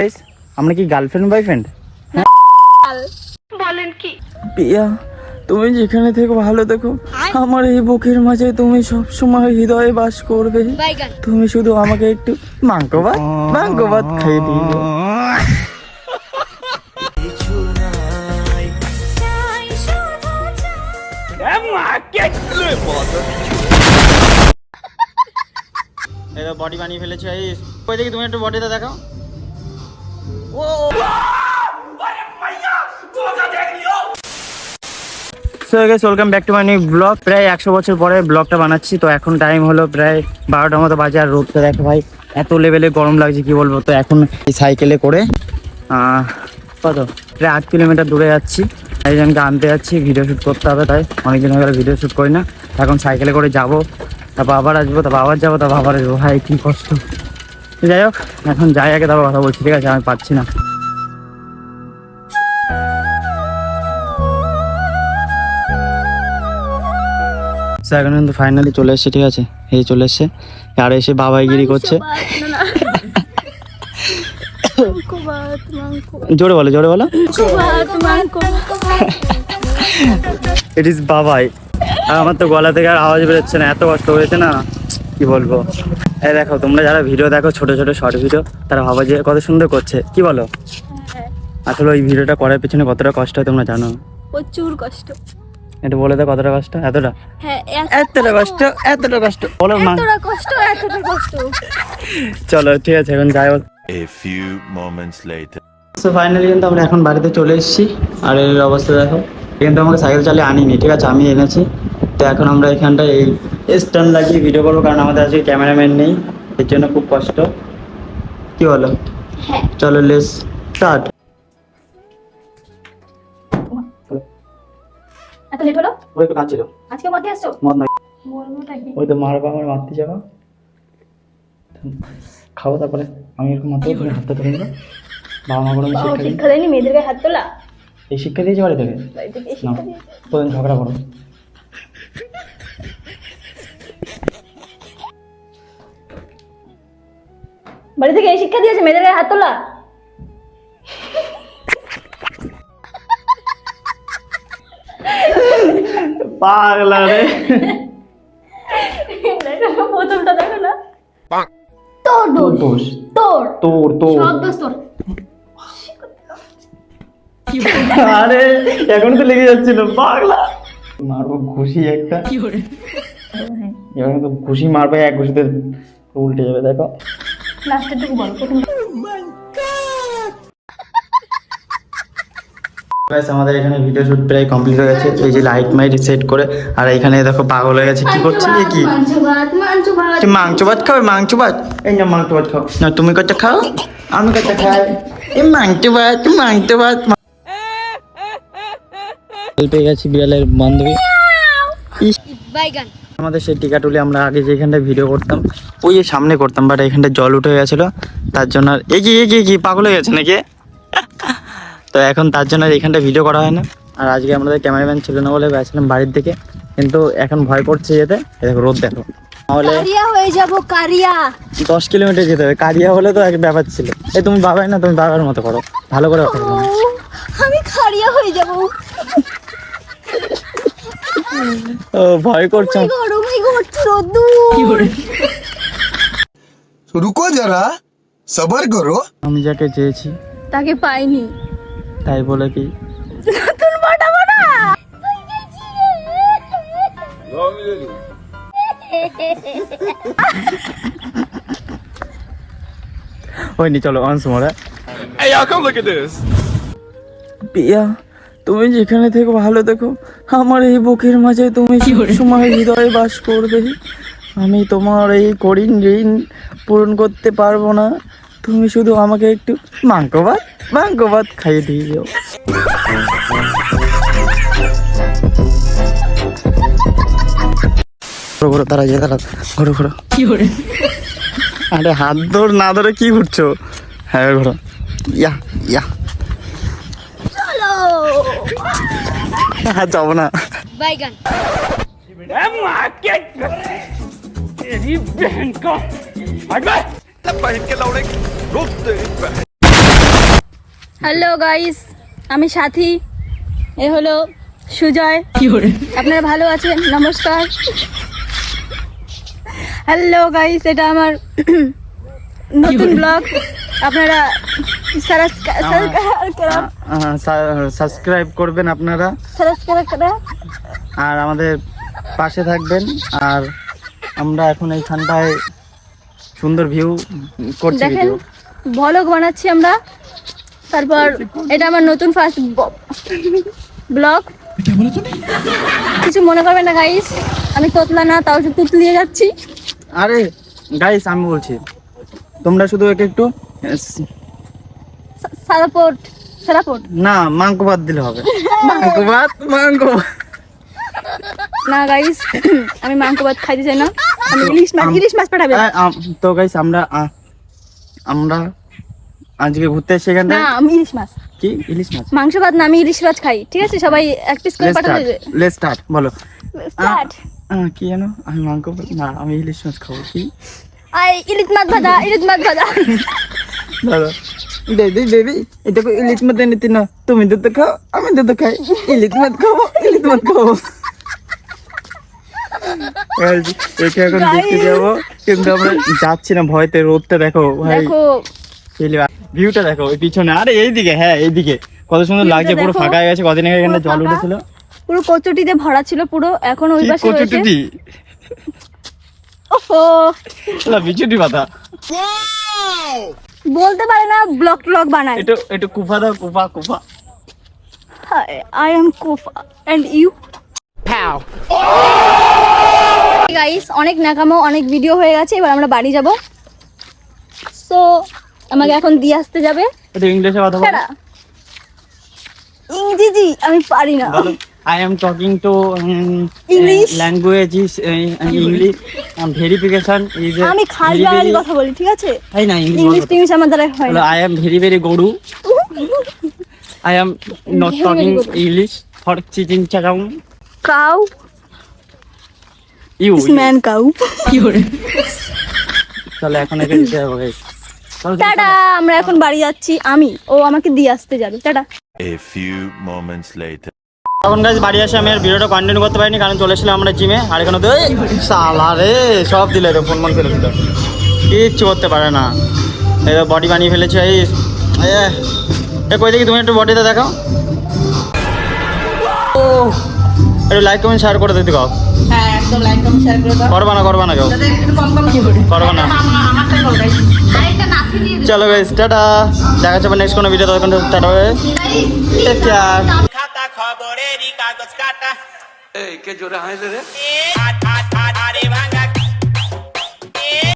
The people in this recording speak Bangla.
Guys, আমরা কি গার্লফ্রেন্ড বয়ফ্রেন্ড বলেন কি? পিয়া তুমি যেখানে থেকে ভালো দেখো আমার এই বুকের মাঝে তুমি সব সময় হৃদয়ে বাস করবে। তুমি শুধু আমাকে একটু ভাত মাংস দিও। বডি বানিয়ে ফেলেছে এই। কই দেখি তুমি একটু বডিটা দেখাও। So welcome back to my blog প্রায় একশো বছর পরে ব্লগটা বানাচ্ছি, তো এখন টাইম হলো প্রায় বারোটার মতো বাজে। আর রোদটা দেখো ভাই, এত লেভেলে গরম লাগছে, কি বলব? তো এখন সাইকেলে করে কত? প্রায় আট কিলোমিটার দূরে যাচ্ছি। একজনকে আনতে যাচ্ছি ভিডিও শ্যুট করতে হবে তাই। অনেকদিন হয়ে ভিডিও শ্যুট করি না। এখন সাইকেলে করে যাব, তারপর আবার আসব, তারপর আবার যাব, তারপর আবার আসব। ভাই, কী কষ্ট। যাই হোক, এখন যাই আগে, তারপর কথা বলছি, ঠিক আছে? আমি পাচ্ছি না। তো এখন কিন্তু ফাইনালি চলে এসছে ঠিক আছে? এই চলে এসছে। আর এসে বাবাইগিরি করছে। জোরে বলো জোরে বলো। ইট ইজ বাবাই। আর আমার তো গলা থেকে আর আওয়াজ বেরোচ্ছে না এত কষ্ট হয়েছে না। কি বলব? এই দেখো তোমরা যারা ভিডিও দেখো ছোট ছোট শর্ট ভিডিও তারা ভাবো যে কত সুন্দর করছে। কি বলো? আসলে ওই ভিডিওটা করার পেছনে কতটা কষ্ট হয় তোমরা জানো? প্রচুর কষ্ট। এটা বলে দাও কতটা কষ্ট? এতটা? হ্যাঁ এতটা কষ্ট এতটা কষ্ট। বলো মা। এতটা কষ্ট এতটা কষ্ট। চলো ঠিক আছে এখন যাই A few moments later. So finally কিন্তু আমরা এখন বাড়িতে চলে এসেছি। আর এর অবস্থা দেখো। কিন্তু আমাকে সাইকেল চালিয়ে আনিনি ঠিক আছে আমি এনেছি। তো এখন আমরা এখানটায় এই স্ট্যান্ড লাগিয়ে ভিডিও করব কারণ আমাদের আজকে ক্যামেরাম্যান নেই। এর জন্য খুব কষ্ট। কি বলো? হ্যাঁ। চলো লেস স্টার্ট এত লেট হলো? ওই একটু কাঁদছিল। আজকে মধ্যে আসছো? মদ নয় বলবোটা কি? ওই তো মারবা আমার মারতে যাবা। খাব তারপরে। আমি এরকম মারতে তুমি হাতটা ধরে নেব বাবা মা কোনো শিক্ষা দেয়নি মেয়েদেরকে হাত তোলা? এই শিক্ষা দিয়েছে বাড়ি থেকে। বাড়ি না শিক্ষা ঝগড়া করো। বাড়ি থেকে এই শিক্ষা দিয়েছে? মেয়েদেরকে হাত তোলা? পাগলা রে। প্রথমটা দেখো না। তোর তোর দোষ। দোষ। তোর। তোর তোর। সব দোষ তোর। আরে এখন তো লেগে যাচ্ছিল পাগলা। মারবো ঘুষি একটা। এবার তো ঘুষি মারবে এক ঘুষিতে উল্টে যাবে দেখো। লাস্টের টুকু বল প্রথম ব্যাস আমাদের এখানে ভিডিও শুট প্রায় কমপ্লিট হয়ে গেছে। এই যে লাইট মাইট সেট করে। আর এখানে দেখো পাগল হয়ে গেছে। কি করছে এ কি মাংস ভাত মাংস খাবে? মাংস ভাত? এই না মাংস ভাত খাও। না তুমি কত খাও। আমি কত খাই। এই মাংস ভাত মাংস ভাত। পেয়ে গেছি বিড়ালের বান্ধবী। বাইগান। আমাদের সেই টিকাটুলি আমরা আগে যেখানটায় ভিডিও করতাম ওই যে সামনে করতাম বাট এখানটা জল উঠে গেছিল। তার জন্য আর এগিয়ে এগিয়ে কি পাগল হয়ে গেছে নাকি? তো এখন তার জন্য এখানটা ভিডিও করা হয় না। আর আজকে আমাদের ক্যামেরাম্যান ছিল না বলে গেছিলাম বাড়ির দিকে। কিন্তু এখন ভয় করছে যেতে। দেখো রোদ দেখো। হয়ে কিলোমিটার যেতে হবে। কারিয়া হলে তো এক ব্যাপার ছিল। এই তুমি না তুমি বাবার মতো করো। ভালো করে আমি হয়ে ও ভয় যারা করো। আমি যাকে চেয়েছি। তাকে পাইনি। তাই বলে কি? নতুন পাঠাবো না হয়নি চলো অনস মোরা। Hey, y'all, come look at this. পিয়া তুমি যেখানে থেকে ভালো দেখো আমার এই বুকের মাঝে তুমি সময় হৃদয়ে বাস করবে। আমি তোমার এই করিন ঋণ পূরণ করতে পারব না। তুমি শুধু আমাকে একটু মাংস ভাত মাংক ভাত খাইয়ে দিয়ে যাও ঘোরো তারা যে তারা ঘোরো ঘোরো। কি করে? আরে হাত ধর না ধরে কি ঘুরছো? হ্যাঁ ঘোরো। ইয়া ইয়া। হ্যাঁ, হাত যাব না। হ্যালো গাইস আমি সাথী। এ হলো সুজয়। আপনারা ভালো আছেন? নমস্কার। হ্যালো গাইস এটা আমার নতুন ব্লগ। আপনারা সাবস্ক্রাইব করবেন আপনারা। আর আমাদের পাশে থাকবেন। আর আমরা এখন এইখানটায় সুন্দর ভিউ করছি দেখেন ভিডিও ভলগ বানাচ্ছি আমরা। তারপর এটা আমার নতুন ফার্স্ট ব্লগ কিছু মনে করবেন না গাইস আমি তোতলা না তাও একটু তুতলিয়ে যাচ্ছি। আরে গাইস আমি বলছি তোমরা শুধু একে একটু সারাপোর্ট সারাপোর্ট। না মাংক ভাত দিলে হবে। মাংক ভাত মাংক ভাত। না গাইস আমি মাংস ভাত খাইতে চাই না। আমি ইলিশ মাছ ইলিশ মাছ পাঠাবে তো গাইস আমরা আমরা আজকে ঘুরতে এসে না আমি ইলিশ মাছ কি? ইলিশ মাছ মাংস ভাত না আমি ইলিশ মাছ খাই। ঠিক আছে? সবাই এক পিস করে পাঠাবে লেটস স্টার্ট বলো। স্টার্ট কি জানো? আমি মাংস না আমি ইলিশ মাছ খাব কি? আই ইলিশ মাছ ভাজা ইলিশ মাছ ভাজা। দাদা বেবি বেবি এটা ইলিশ মাছ এনে তিন তুমি দুধ খাও আমি দুধ খাই। ইলিশ মাছ খাব ইলিশ মাছ খাব। একে এখন দেখতে. যাব। কিন্তু আমরা যাচ্ছি না ভয়তে রোদটা দেখো ভাই। দেখো। ভিউটা দেখো ওই পিছনে। আরে এইদিকে হ্যাঁ এইদিকে। কত সুন্দর লাগছে পুরো ফাঁকা হয়ে গেছে কদিন আগে এখানে জল উঠেছিল। পুরো কচুটিতে ভরা ছিল পুরো এখন ওই পাশে রয়েছে। কচুটুটি? ওহো না বিচুটি পাতা। বলতে পারে না ব্লক ট্লগ বানায়। একটু একটু কুফা দাও কুফা কুফা। আই এম কোফা। এন্ড ইউ গাইস অনেক নাকামো অনেক ভিডিও হয়ে গেছে এবার আমরা বাড়ি যাব। সো আমাকে এখন দিয়ে আসতে যাবে। একটু ইংলিশে কথা বলো। ইংরেজি আমি পারি না। I am talking to English language is English verification is আমি খালি বাঙালি কথা বলি ঠিক আছে? এই না ইংলিশ ইংলিশ আমার দ্বারা হয় না। আই এম ভেরি ভেরি গরু। I am not talking English for চিচিং চাকাউ কাউ ইউ ম্যান কাউ। চলো এখন একে দিতে হবে guys। চলো, চলো, টাটা আমরা এখন বাড়ি যাচ্ছি আমি। ও আমাকে দিয়ে আসতে যাবে tata. A few moments later. তখন গাছ বাড়ি আসে আমি আর ভিডিওটা কন্টিনিউ করতে পারিনি কারণ চলে এসেছিলাম আমরা জিমে আর এখানে তো সালা রে সব দিলে তো ফোন মন করে দিল। কিচ্ছু করতে পারে না। এই বডি বানিয়ে ফেলেছে এই এ, এ কই দেখি তুমি একটু বডিটা দেখাও। ও একটু লাইক কমেন্ট শেয়ার করে দিতে কাও হ্যাঁ একদম লাইক কমেন্ট শেয়ার করে দাও। করবা না করবা না কেউ। একটু কম কম করবা না। আমারটা করো guys। চলো গাইস টাটা। দেখা যাবে নেক্সট কোনো ভিডিও তখন টাটা টেক কেয়ার খাতা খবরের কাগজ কাটা। এই কে জোরে হাসলে রে? আ-